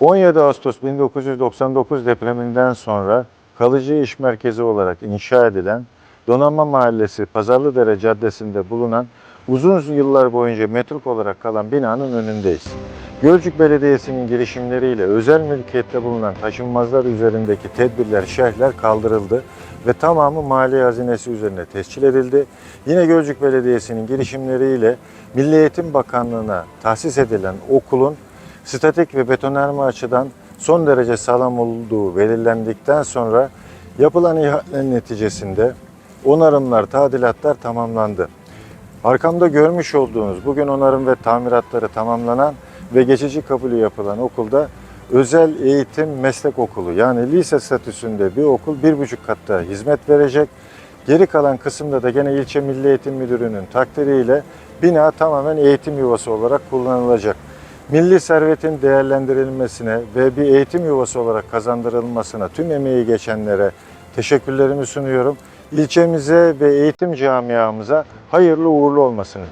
17 Ağustos 1999 depreminden sonra kalıcı iş merkezi olarak inşa edilen Donanma Mahallesi Pazarlıdere Caddesi'nde bulunan uzun yıllar boyunca metruk olarak kalan binanın önündeyiz. Gölcük Belediyesi'nin girişimleriyle özel mülkiyette bulunan taşınmazlar üzerindeki tedbirler, şerhler kaldırıldı ve tamamı mali hazinesi üzerine tescil edildi. Yine Gölcük Belediyesi'nin girişimleriyle Milli Eğitim Bakanlığı'na tahsis edilen okulun statik ve betonarme açıdan son derece sağlam olduğu belirlendikten sonra yapılan ihalenin neticesinde onarımlar, tadilatlar tamamlandı. Arkamda görmüş olduğunuz bugün onarım ve tamiratları tamamlanan ve geçici kabulü yapılan okulda özel eğitim meslek okulu yani lise statüsünde bir okul bir buçuk katta hizmet verecek. Geri kalan kısımda da gene ilçe Milli Eğitim Müdürü'nün takdiriyle bina tamamen eğitim yuvası olarak kullanılacak. Milli servetin değerlendirilmesine ve bir eğitim yuvası olarak kazandırılmasına tüm emeği geçenlere teşekkürlerimi sunuyorum. İlçemize ve eğitim camiamıza hayırlı uğurlu olmasını